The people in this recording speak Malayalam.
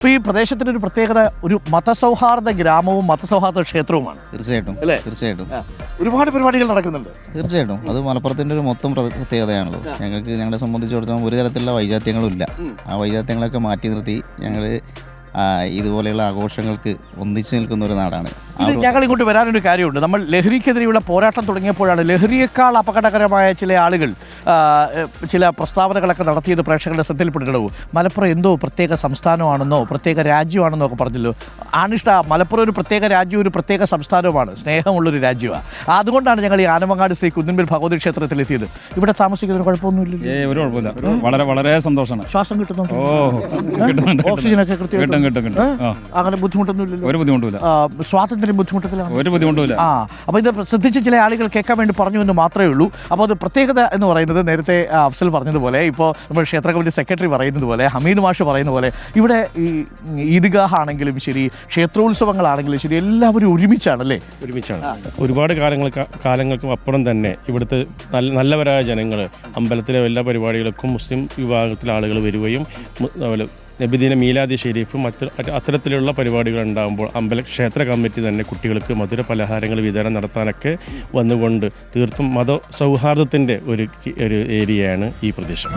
ഇപ്പോൾ ഈ പ്രദേശത്തിന്റെ ഒരു പ്രത്യേകത ഒരു മതസൗഹാർദ്ദ ഗ്രാമവും മതസൗഹാർദ്ദ ക്ഷേത്രവുമാണ്. തീർച്ചയായിട്ടും അല്ലേ? തീർച്ചയായിട്ടും. ഒരുപാട് പരിപാടികൾ നടക്കുന്നുണ്ട്. തീർച്ചയായിട്ടും. അത് മലപ്പുറത്തിന്റെ ഒരു മൊത്തം പ്ര- പ്രത്യേകതയാണല്ലോ. ഞങ്ങൾക്ക് ഞങ്ങളെ സംബന്ധിച്ചിടത്തോളം ഒരു തരത്തിലുള്ള വൈജാത്യങ്ങളും ഇല്ല ആ വൈജാത്യങ്ങളൊക്കെ മാറ്റി നിർത്തി ഞങ്ങൾ ഇതുപോലെയുള്ള ആഘോഷങ്ങൾക്ക് ഒന്നിച്ചു നിൽക്കുന്ന ഒരു നാടാണ്. ഇത് ഞങ്ങൾ ഇങ്ങോട്ട് വരാനൊരു കാര്യമുണ്ട്. നമ്മൾ ലഹരിക്കെതിരെയുള്ള പോരാട്ടം തുടങ്ങിയപ്പോഴാണ് ലഹരിയേക്കാൾ അപകടകരമായ ചില ആളുകൾ ചില പ്രസ്താവനകളൊക്കെ നടത്തിയത് പ്രേക്ഷകരുടെ ശ്രദ്ധയിൽപ്പെട്ടിട്ടുള്ളൂ മലപ്പുറം എന്തോ പ്രത്യേക സംസ്ഥാനമാണെന്നോ പ്രത്യേക രാജ്യമാണെന്നോ ഒക്കെ പറഞ്ഞല്ലോ. ആണിഷ്ട മലപ്പുറം ഒരു പ്രത്യേക രാജ്യവും ഒരു പ്രത്യേക സംസ്ഥാനവുമാണ്. സ്നേഹമുള്ളൊരു രാജ്യമാണ്. അതുകൊണ്ടാണ് ഞങ്ങൾ ഈ ആനമങ്ങാട് ശ്രീ കുന്നിൻപിൽ ഭഗവതി ക്ഷേത്രത്തിൽ എത്തിയത് ഇവിടെ താമസിക്കുന്നതിന് കുഴപ്പമൊന്നുമില്ല ഒരു കുഴപ്പമില്ല. വളരെ വളരെ സന്തോഷമാണ്. ശ്വാസം കിട്ടുന്നുണ്ട്? ഓക്സിജനൊക്കെ കൃത്യമായിട്ട് അങ്ങനെ ബുദ്ധിമുട്ടൊന്നുമില്ല ഒരു ബുദ്ധിമുട്ടില്ല ആ, സ്വാതന്ത്ര്യം ബുദ്ധിമുട്ടത്തിലാണ്. ഒരു ബുദ്ധിമുട്ടില്ല ആ അപ്പോൾ ഇത് ശ്രദ്ധിച്ച് ചില ആളുകൾ കേൾക്കാൻ വേണ്ടി പറഞ്ഞു എന്ന് മാത്രമേ ഉള്ളൂ. അപ്പോൾ അത് പ്രത്യേകത എന്ന് പറയുന്നത് നേരത്തെ അഫ്സൽ പറഞ്ഞതുപോലെ ഇപ്പോൾ നമ്മൾ ക്ഷേത്ര കമ്മിറ്റി സെക്രട്ടറി പറയുന്നത് പോലെ ഹമീദ് മാഷ് പറയുന്ന പോലെ ഇവിടെ ഈ ഈദ്ഗാഹ് ആണെങ്കിലും ശരി ക്ഷേത്രോത്സവങ്ങളാണെങ്കിലും ശരി എല്ലാവരും ഒരുമിച്ചാണല്ലേ? ഒരുമിച്ചാണ്. ഒരുപാട് കാലങ്ങൾക്ക് കാലങ്ങൾക്കും അപ്പുറം തന്നെ ഇവിടുത്തെ നല്ല നല്ലവരായ ജനങ്ങൾ അമ്പലത്തിലെ എല്ലാ പരിപാടികൾക്കും മുസ്ലിം വിഭാഗത്തിലെ ആളുകൾ വരികയും അതുപോലെ നബിദിന മീലാദി ഷെരീഫ് മറ്റ് അത്തരത്തിലുള്ള പരിപാടികൾ ഉണ്ടാകുമ്പോൾ അമ്പല ക്ഷേത്ര കമ്മിറ്റി തന്നെ കുട്ടികൾക്ക് മധുര പലഹാരങ്ങൾ വിതരണം നടത്താനൊക്കെ വന്നുകൊണ്ട് തീർത്തും മത സൗഹാർദ്ദത്തിന്റെ ഒരു ഒരു ഏരിയയാണ് ഈ പ്രദേശം.